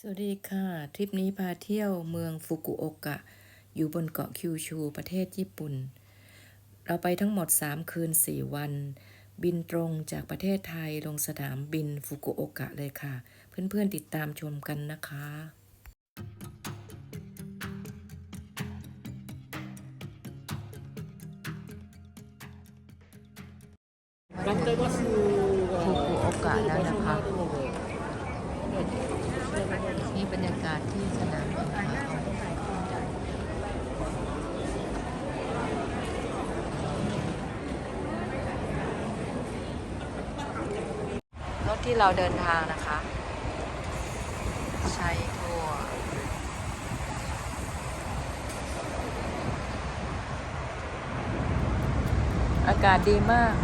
สวัสดีค่ะ ทริปนี้พาเที่ยวเมืองฟุกุโอกะ อยู่บนเกาะคิวชูประเทศญี่ปุ่น เราไปทั้งหมด 3 คืน 4 วัน บินตรงจากประเทศไทยลงสนามบินฟุกุโอกะเลยค่ะ เพื่อนๆติดตามชมกันนะคะฟุกุโอกะแล้วนะคะ นี่บรรยาที่สนามบินค่ะรถที่เราเดินทางนะคะ ใช้ทัวร์อากาศดีมาก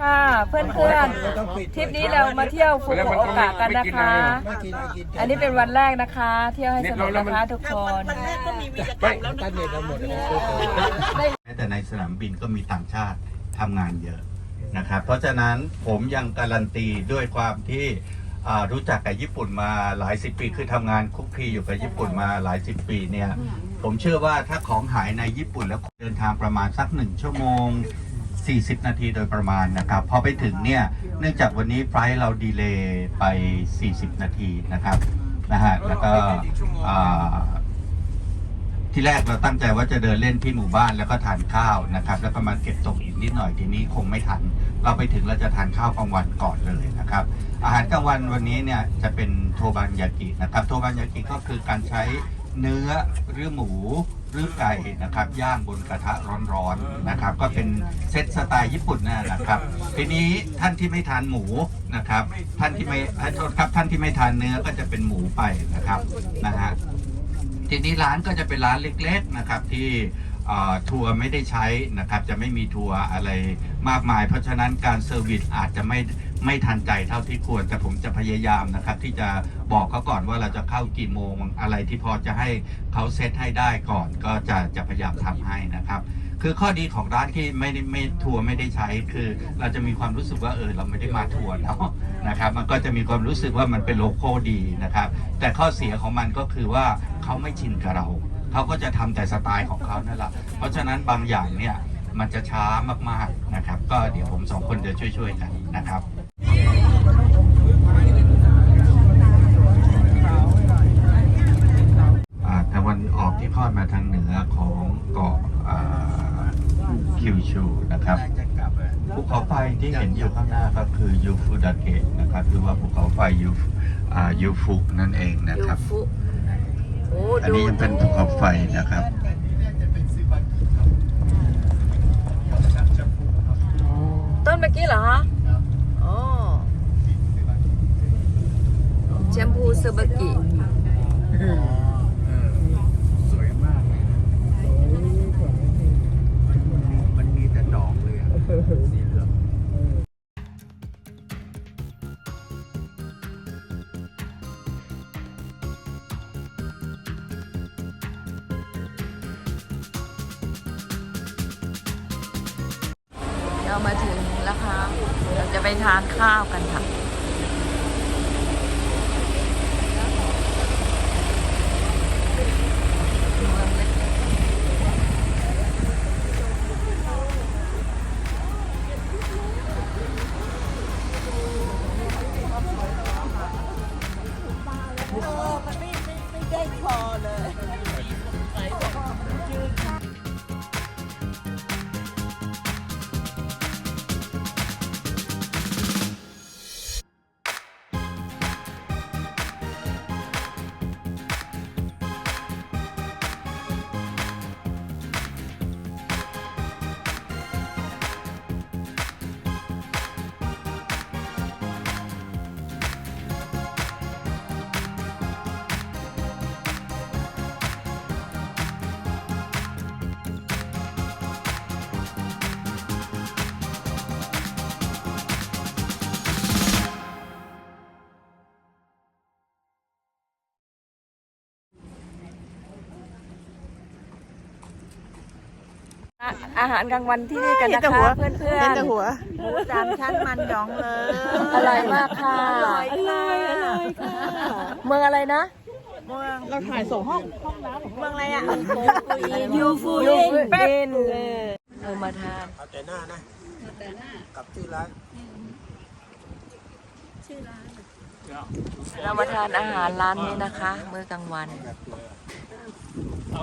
ค่ะ เพื่อนเพื่อนๆทริปนี้เรามาเที่ยวฟุกุโอกะกันนะคะ อันนี้เป็นวันแรกนะคะ เที่ยวให้สนุกนะคะทุกคนวันแรกก็มีวีรกรรมแล้วนะตั้งเน็ตเราหมดเลยแม้แต่ในสนามบินก็มีต่างชาติทำงานเยอะนะครับ เพราะฉะนั้นผมยังการันตีด้วยความที่อ่ารู้จักกับญี่ปุ่นมาหลายสิบปี คือทำงานคุกคีอยู่กับญี่ปุ่นมาหลายสิบปีเนี่ย ผมเชื่อว่าถ้าของหายในญี่ปุ่นแล้วเดินทางประมาณสักหนึ่งชั่วโมง 40 นาทีโดยประมาณนะครับพอไปถึงเนี่ยเนื่องจากวันนี้ไฟล์เราดีเลย์ไป 40 นาทีนะครับนะฮะแล้วก็ที่แรกเราตั้งใจว่าจะเดินเล่นที่หมู่บ้านแล้วก็ทานข้าวนะครับ แล้วก็มาเก็บตกอีกนิดหน่อยทีนี้คงไม่ทัน เราไปถึงเราจะทานข้าวกลางวันก่อนเลยนะครับ อาหารกลางวันวันนี้เนี่ยจะเป็นโทบันยากินะครับ โทบันยากิก็คือการใช้เนื้อหรือหมู หรือไก่นะครับย่างบนกระทะร้อนๆนะครับ ก็เป็นเซตสไตล์ญี่ปุ่นนะครับ ทีนี้ท่านที่ไม่ทานหมูนะครับ ท่านที่ไม่โทษครับท่านที่ไม่ทานเนื้อก็จะเป็นหมูไปนะครับนะฮะทีนี้ร้านก็จะเป็นร้านเล็กๆนะครับที่ทัวร์ไม่ได้ใช้นะครับ จะไม่มีทัวร์อะไรมากมาย เพราะฉะนั้นการเซอร์วิสอาจจะไม่ ไม่ทันใจเท่าที่ควร แต่ผมจะพยายามนะครับ ที่จะบอกเขาก่อนว่าเราจะเข้ากี่โมงอะไรที่พอจะให้เขาเซตให้ได้ก่อน ก็จะจะพยายามทำให้นะครับคือข้อดีของร้านที่ไม่ได้ไม่ทัวร์ไม่ได้ใช้ คือเราจะมีความรู้สึกว่าเออเราไม่ได้มาทัวร์เนาะนะครับมันก็จะมีความรู้สึกว่ามันเป็นโลโก้ดีนะครับ แต่ข้อเสียของมันก็คือว่าเขาไม่ชินกับเราเขาก็จะทำแต่สไตล์ของเขานั่นแหละเพราะฉะนั้นบางอย่างเนี่ยมันจะช้ามากๆนะครับ ก็เดี๋ยวผมสองคนจะช่วยๆกันนะครับ อ่าตะวันออก ที่ทอดมาทางเหนือของเกาะอ่าคิวชูนะครับภูเขาไฟที่เห็นอยู่ข้างหน้าก็คือยูฟุดาเกะนะครับหรือว่าภูเขาไฟยูอ่ายูฟุนั่นเองนะยูครับฟุโอ้อันดูนี้ยังเป็นภูเขาไฟนะครับต้นเมื่อกี้เหรอฮะอ๋อแชมพูซูบากิ มาถึงแล้วค่ะเราจะไปทานข้าวกันค่ะ อาหารกลางวันที่นี่กันนะเห็นแต่หัคะวเพื่อนเพื่อเห็นนแต่หัว หมูสามชั้นมันหยองเลยอร่อยมากค่ะอร่อยค่ะเมืองอะไรนะเมืองเราถ่ายส่งห้องห้องน้ำเมืองอะไรอะยูฟูยินเป๊นเออมาทานเอาแต่หน้านะกับชื่อร้านเรามาทานอาหารร้านนี้นะคะ มื้อกลางวันเรา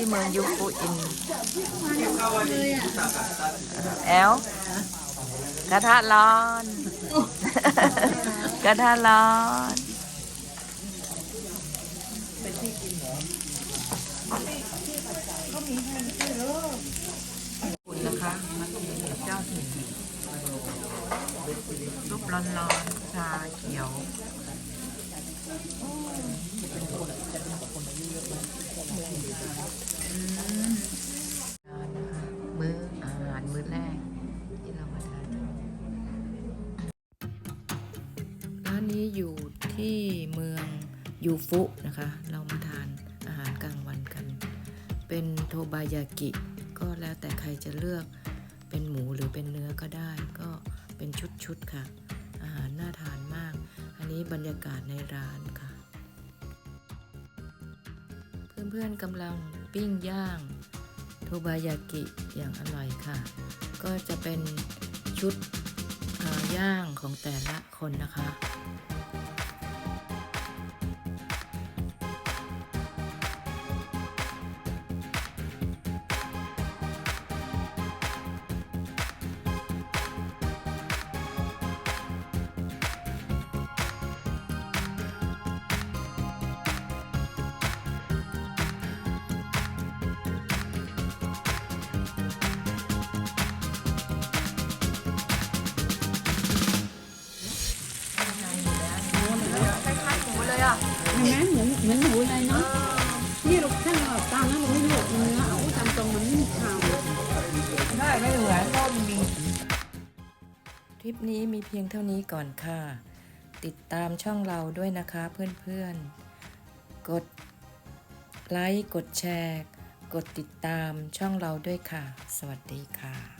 ที่เมืองยูฟูอินแอลกระทะร้อน กระทะร้อนคุณนะคะมากินกับเจ้าถิ่นซุปร้อนๆชาเขียว มื้ออาหารมื้อแรกที่เรามาทานร้านนี้อยู่ที่เมืองยูฟุนะคะ เรามาทานอาหารกลางวันกัน เป็นโทบายากิ ก็แล้วแต่ใครจะเลือกเป็นหมูหรือเป็นเนื้อก็ได้ ก็เป็นชุดๆค่ะ นี้บรรยากาศในร้านค่ะ เพื่อนๆกำลังปิ้งย่างโทบายากิอย่างอร่อยค่ะ ก็จะเป็นชุดย่างของแต่ละคนนะคะ เห็นไหมเหมือนเหมือนหมูเลยเนาะนี่เราแค่เราตามนั้นเราไม่เลือเนื้อเอาตามตรงมันไม่มีขาวได้ไม่เหลือก็มีทริปนี้มีเพียงเท่านี้ก่อนค่ะ ติดตามช่องเราด้วยนะคะเพื่อนๆ กดไลค์ กดแชร์ กดติดตามช่องเราด้วยค่ะ สวัสดีค่ะ